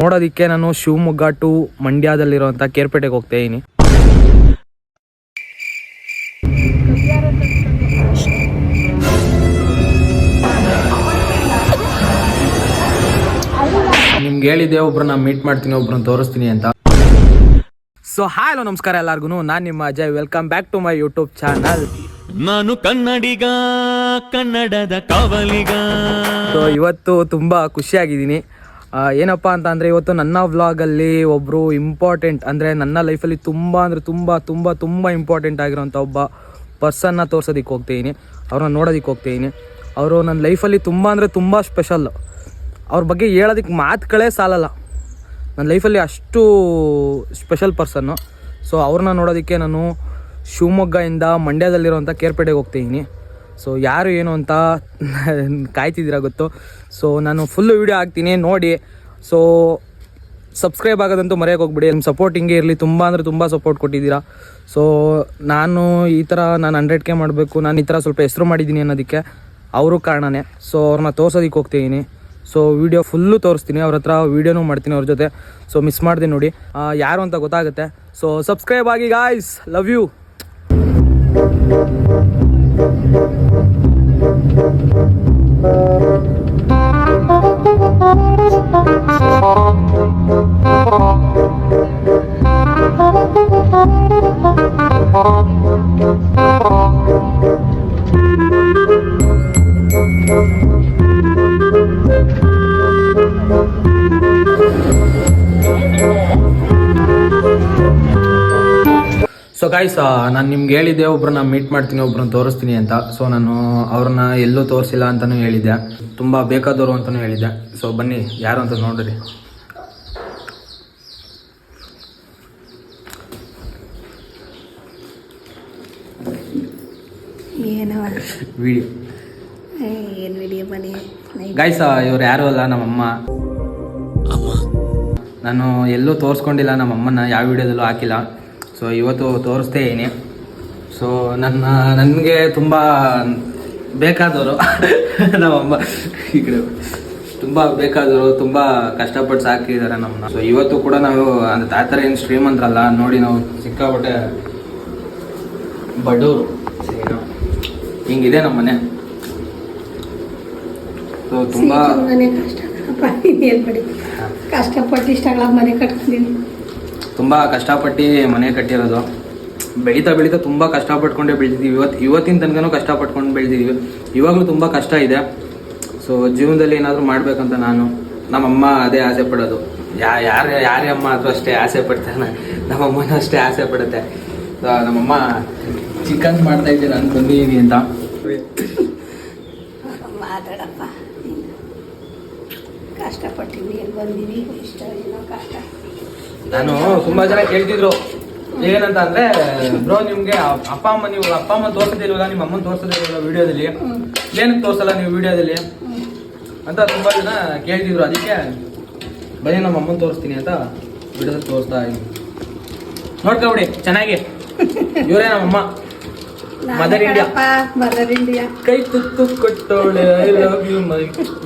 ನೋಡೋದಕ್ಕೆ ನಾನು ಶಿವಮೊಗ್ಗ ಟು ಮಂಡ್ಯದಲ್ಲಿರುವಂಥ ಕೇರ್ಪೇಟೆಗೆ ಹೋಗ್ತಾ ಇದ್ದೀನಿ. ನಿಮ್ಗೆ ಹೇಳಿದ್ದೆ ಒಬ್ರನ್ನ ಮೀಟ್ ಮಾಡ್ತೀನಿ ಒಬ್ರನ್ನ ತೋರಿಸ್ತೀನಿ ಅಂತ. ಸೊ ಹಾಯ್ ಹಲೋ ನಮಸ್ಕಾರ ಎಲ್ಲರಿಗೂ ನಾನು ನಿಮ್ಮ Ajay. Welcome back to my YouTube channel ನಾನು ಕನ್ನಡಿಗ ಕನ್ನಡದ ಕವಲಿಗ. ಸೊ ಇವತ್ತು ತುಂಬಾ ಖುಷಿಯಾಗಿದ್ದೀನಿ. ಏನಪ್ಪ ಅಂತ ಅಂದರೆ ಇವತ್ತು ನನ್ನ ವ್ಲಾಗಲ್ಲಿ ಒಬ್ಬರು ಇಂಪಾರ್ಟೆಂಟ್ ಅಂದರೆ ನನ್ನ ಲೈಫಲ್ಲಿ ತುಂಬ ಅಂದರೆ ತುಂಬ ತುಂಬ ತುಂಬ ಇಂಪಾರ್ಟೆಂಟ್ ಆಗಿರೋಂಥ ಒಬ್ಬ ಪರ್ಸನ್ನ ತೋರ್ಸೋದಕ್ಕೆ ಹೋಗ್ತಿದ್ದೀನಿ ಅವ್ರನ್ನ ನೋಡೋದಕ್ಕೆ ಹೋಗ್ತಿದ್ದೀನಿ ಅವರು ನನ್ನ ಲೈಫಲ್ಲಿ ತುಂಬ ಅಂದರೆ ತುಂಬ ಸ್ಪೆಷಲ್ ಅವ್ರ ಬಗ್ಗೆ ಹೇಳೋದಕ್ಕೆ ಮಾತುಗಳೇ ಸಾಲಲ್ಲ. ನನ್ನ ಲೈಫಲ್ಲಿ ಅಷ್ಟು ಸ್ಪೆಷಲ್ ಪರ್ಸನ್ನು ಸೊ ಅವ್ರನ್ನ ನೋಡೋದಕ್ಕೆ ನಾನು ಶಿವಮೊಗ್ಗದಿಂದ ಮಂಡ್ಯದಲ್ಲಿರುವಂಥ ಕೇರ್ಪೇಟೆಗೆ ಹೋಗ್ತಿದ್ದೀನಿ ಸೊ ಯಾರು ಏನು ಅಂತ ಕಾಯ್ತಿದ್ದೀರ ಗೊತ್ತು? ಸೊ ನಾನು ಫುಲ್ಲು ವೀಡಿಯೋ ಹಾಕ್ತೀನಿ, ನೋಡಿ. ಸೊ ಸಬ್ಸ್ಕ್ರೈಬ್ ಆಗೋದಂತೂ ಮರೆಯೋಕೆ ಹೋಗ್ಬಿಡಿ. ನಿಮ್ಮ ಸಪೋರ್ಟ್ ಹಿಂಗೆ ಇರಲಿ, ತುಂಬ ಅಂದರೆ ತುಂಬ ಸಪೋರ್ಟ್ ಕೊಟ್ಟಿದ್ದೀರಾ. ಸೊ ನಾನು ಈ ಥರ ನಾನು ಹಂಡ್ರೆಡ್ ಕೆ ಮಾಡಬೇಕು. ನಾನು ಈ ಥರ ಸ್ವಲ್ಪ ಹೆಸರು ಮಾಡಿದ್ದೀನಿ ಅನ್ನೋದಕ್ಕೆ ಅವರು ಕಾರಣನೇ. ಸೊ ಅವ್ರನ್ನ ತೋರ್ಸೋದಕ್ಕೆ ಹೋಗ್ತಿದ್ದೀನಿ ಸೊ ವಿಡಿಯೋ ಫುಲ್ಲು ತೋರಿಸ್ತೀನಿ. ಅವ್ರ ಹತ್ರ ವೀಡಿಯೋನೂ ಮಾಡ್ತೀನಿ ಅವ್ರ ಜೊತೆ. ಸೊ ಮಿಸ್ ಮಾಡಿದೆ ನೋಡಿ. ಯಾರು ಅಂತ ಗೊತ್ತಾಗುತ್ತೆ. ಸೊ ಸಬ್ಸ್ಕ್ರೈಬ್ ಆಗಿ guys love you so guys ನಾನು ನಿಮ್ಗೆ ಹೇಳಿದ್ದೆ ಒಬ್ರನ್ನ ಮೀಟ್ ಮಾಡ್ತೀನಿ ಒಬ್ರನ್ನ ತೋರಿಸ್ತೀನಿ ಅಂತ. ಸೊ ನಾನು ಅವ್ರನ್ನ ಎಲ್ಲೂ ತೋರಿಸಿಲ್ಲ ಅಂತಲೂ ಹೇಳಿದ್ದೆ. ತುಂಬ ಬೇಕಾದವರು ಅಂತಲೂ ಹೇಳಿದ್ದೆ. ಸೊ ಬನ್ನಿ ಯಾರು ಅಂತ ನೋಡ್ರಿ. ವಿಡಿಯೋ ಏನು ವಿಡಿಯೋ ಬನ್ನಿ. ಗಾಯ್ಸ್ ಇವ್ರು ಯಾರು ಅಲ್ಲ ನಮ್ಮಮ್ಮ. ನಾನು ಎಲ್ಲೂ ತೋರಿಸ್ಕೊಂಡಿಲ್ಲ ನಮ್ಮಮ್ಮನ ಯಾವ ವಿಡಿಯೋದಲ್ಲೂ ಹಾಕಿಲ್ಲ. ಸೊ ಇವತ್ತು ತೋರಿಸ್ತೇ ಇದ್ದೀನಿ. ಸೊ ನನ್ನ ನನಗೆ ತುಂಬ ಬೇಕಾದವರು. ನಮ್ಮಮ್ಮ ಈ ಕಡೆ ತುಂಬ ಬೇಕಾದವರು ತುಂಬ ಕಷ್ಟಪಟ್ಟು ಸಾಕಿದ್ದಾರೆ ನಮ್ಮನ್ನ. ಸೊ ಇವತ್ತು ಕೂಡ ನಾವು ಅಂದರೆ ತಾತರ ಏನು ಶ್ರೀಮಂತರಲ್ಲ ನೋಡಿ ನಾವು ಸಿಕ್ಕಾಪಟ್ಟೆ ಬಡವರು? ಹಿಂಗಿದೆ ನಮ್ಮ ಮನೆ ಸೊ ತುಂಬ ಕಷ್ಟಪಟ್ಟು ಇಷ್ಟಗಳ ಮನೆ ಕಟ್ಕೊಂಡಿನಿ ತುಂಬ ಕಷ್ಟಪಟ್ಟು ಮನೆ ಕಟ್ಟಿರೋದು. ಬೆಳೀತಾ ಬೆಳೀತಾ ತುಂಬ ಕಷ್ಟಪಟ್ಕೊಂಡೇ ಬೆಳೆದಿದ್ದೀವಿ ಇವತ್ತು ಇವತ್ತಿನ ತನಕನೂ ಕಷ್ಟಪಟ್ಕೊಂಡು ಬೆಳೆದಿದ್ದೀವಿ ಇವಾಗಲೂ ತುಂಬ ಕಷ್ಟ ಇದೆ. ಸೊ ಜೀವನದಲ್ಲಿ ಏನಾದರೂ ಮಾಡಬೇಕಂತ ನಾನು ನಮ್ಮಮ್ಮ ಅದೇ ಆಸೆ ಪಡೋದು. ಯಾ, ಯಾರು ಯಾರೇ ಅಮ್ಮ ಆದರೂ ಅಷ್ಟೇ ಆಸೆ ಪಡ್ತಾನೆ. ನಮ್ಮಮ್ಮನೂ ಅಷ್ಟೇ ಆಸೆ ಪಡುತ್ತೆ. ಸೊ ನಮ್ಮಮ್ಮ ಚಿಕನ್ ಮಾಡ್ತಾ ಇದ್ದೀನಿ ನಾನು ಬಂದಿದ್ದೀನಿ ಅಂತ. ಮಾತಾಡಪ್ಪ ಬಂದಿದ್ದೀನಿ ಇಷ್ಟ ಏನೋ ಕಷ್ಟ. ನಾನು ತುಂಬಾ ಜನ ಕೇಳ್ತಿದ್ರು. ಏನಂತ ಅಂದ್ರೆ ಬ್ರೋ ನಿಮ್ಗೆ ಅಪ್ಪ ಅಮ್ಮ ನೀವು, ಅಪ್ಪ ಅಮ್ಮ ತೋರ್ಸದಿಲ್ವಲ್ಲ, ನಿಮ್ಮ ಅಮ್ಮನ ವಿಡಿಯೋದಲ್ಲಿ? ಏನಕ್ಕೆ ತೋರ್ಸಲ್ಲ ನೀವು ವಿಡಿಯೋದಲ್ಲಿ? ಅಂತ ತುಂಬಾ ಜನ ಕೇಳ್ತಿದ್ರು. ಅದಕ್ಕೆ ಬನ್ನಿ ನಮ್ಮ ಅಮ್ಮನ ತೋರಿಸ್ತೀನಿ ಅಂತ ವಿಡಿಯೋದಲ್ಲಿ ತೋರಿಸ್ತಾ ಇದ್ದೀನಿ ನೋಡ್ಕೊಬಿಡಿ ಚೆನ್ನಾಗಿ. ಇವರೇ ನಮ್ಮಮ್ಮ. ಮದರ್ ಇಂಡಿಯಾ ಮದರ್ ಇಂಡಿಯಾ ಕೈ ತುತ್ತು ಕೊಟ್ಟೋಳೆ I love you my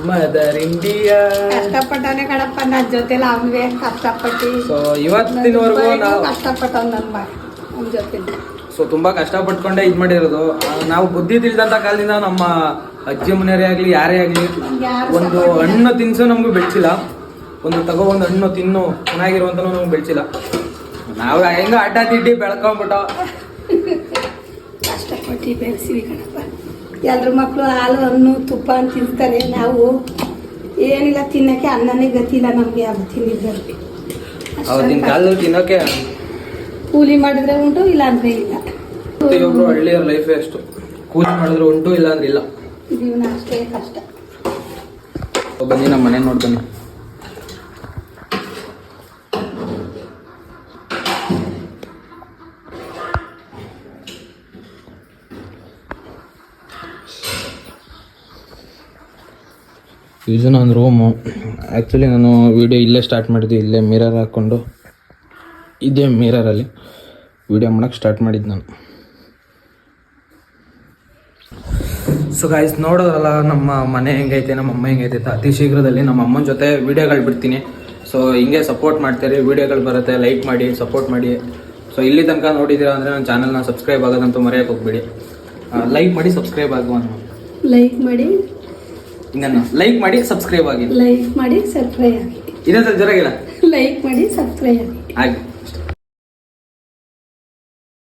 mother India ಕಷ್ಟಪಟ್ಟಾನೆ ಕಣಪ್ಪ ನನ್ನ ಜೊತೆ ಅವೇ ಕಷ್ಟಪಟ್ಟು? ಸೊ ಇವತ್ತಿನವರೆಗೂ ನಾವು ಕಷ್ಟಪಟ್ಟ ನನ್ನ ಮಗ ಅವ್ನ ಜೊತೆ ಸೊ ತುಂಬಾ ಕಷ್ಟಪಟ್ಕೊಂಡೆ ಇದು ಮಾಡಿರೋದು. ನಾವು ಬುದ್ಧಿ ತಿಳಿದಂತ ಕಾಲದಿಂದ ನಮ್ಮ ಅಜ್ಜಿ ಮನೆಯವರೇ ಆಗಲಿ ಯಾರೇ ಆಗಲಿ ಒಂದು ಹಣ್ಣು ತಿನ್ಸು ನಮಗೂ ಬೆಳೆಸಿಲ್ಲ. ಒಂದು ತಗೋ ಒಂದು ಹಣ್ಣು ತಿನ್ನು ಚೆನ್ನಾಗಿರುವಂತ ನಮ್ಗೆ ಬೆಳ್ಸಿಲ್ಲ. ನಾವು ಹೆಂಗ ಅಡ್ಡ ತಿಡ್ಡಿ ಬೆಳ್ಕೊಂಡ್ಬಿಟ್ಟು ಕಷ್ಟಪಟ್ಟು ಬೆಳೆಸಿವಿ ಕಣಪ್ಪ. ಎಲ್ಲರ ಮಕ್ಕಳು ಹಾಲು ಹಣ್ಣು ತುಪ್ಪ ಅಂತ ತಿಂತಾರೆ. ನಾವು ಏನಿಲ್ಲ ತಿನ್ನಕ್ಕೆ ಅನ್ನನೇ ಗತಿ ಇಲ್ಲ ನಮಗೆ ಅದು ತಿಂದಿದ್ದಕ್ಕೆ ಅವತ್ತಿನ ಕಾಲದಲ್ಲಿ ತಿನ್ನೋಕೆ ಕೂಲಿ ಮಾಡಿದ್ರೆ ಉಂಟು ಇಲ್ಲ. ಅಂದ್ರೆ ಇಲ್ಲ ಪ್ರತಿಯೊಬ್ರು ಹಳ್ಳಿಯವ್ರ ಲೈಫೇ ಅಷ್ಟು. ಕೂಲಿ ಮಾಡಿದ್ರೆ ಉಂಟು ಇಲ್ಲ ಅಂದ್ರೆ ಇಲ್ಲ. ಜೀವನ ಅಷ್ಟೇ ಕಷ್ಟ. ಬನ್ನಿ ನಮ್ಮ ಮನೆ ನೋಡ್ತಾನೆ ಇದು ನನ್ನ ರೂಮು ಆ್ಯಕ್ಚುಲಿ ನಾನು ವೀಡಿಯೋ ಇಲ್ಲೇ ಸ್ಟಾರ್ಟ್ ಮಾಡಿದ್ದು ಇಲ್ಲೇ ಮಿರರ್ ಹಾಕ್ಕೊಂಡು ಇದೇ ಮಿರರಲ್ಲಿ ವೀಡಿಯೋ ಮಾಡೋಕ್ಕೆ ಸ್ಟಾರ್ಟ್ ಮಾಡಿದ್ದು ನಾನು. ಸೊ ಗಾಯ್ಸ್ ನೋಡೋದಲ್ಲ ನಮ್ಮ ಮನೆ ಹೆಂಗೈತೆ ನಮ್ಮ ಅಮ್ಮ ಹೆಂಗೈತೆ ಅಂತ. ಅತಿ ಶೀಘ್ರದಲ್ಲಿ ನಮ್ಮ ಅಮ್ಮನ ಜೊತೆ ವಿಡಿಯೋಗಳು ಬಿಡ್ತೀನಿ. ಸೊ ಸೊ ಹಿಂಗೆ ಸಪೋರ್ಟ್ ಮಾಡ್ತೀರಿ ವಿಡಿಯೋಗಳು ಬರುತ್ತೆ ಲೈಕ್ ಮಾಡಿ ಸಪೋರ್ಟ್ ಮಾಡಿ. ಸೊ ಇಲ್ಲಿ ತನಕ ನೋಡಿದ್ದೀರಾ ಅಂದರೆ ನನ್ನ ಚಾನಲ್ನ ಸಬ್ಸ್ಕ್ರೈಬ್ ಆಗೋದಂತೂ ಮರೆಯೋಕೆ ಹೋಗ್ಬೇಡಿ. ಲೈಕ್ ಮಾಡಿ ಸಬ್ಸ್ಕ್ರೈಬ್ ಆಗುವ ಲೈಕ್ ಮಾಡಿ ಲೈಕ್ ಮಾಡಿ ಸಬ್ಸ್ಕ್ರೈಬ್ ಆಗಿ. ಲೈಕ್ ಮಾಡಿ ಸಬ್ಸ್ಕ್ರೈಬ್ ಆಗಿ. ಇನ್ನೊಂದ್ಸಲ ಜೊರಗಿಲ್ಲ ಲೈಕ್ ಮಾಡಿ ಸಬ್ಸ್ಕ್ರೈಬ್ ಆಗಿ. ಆಗಿ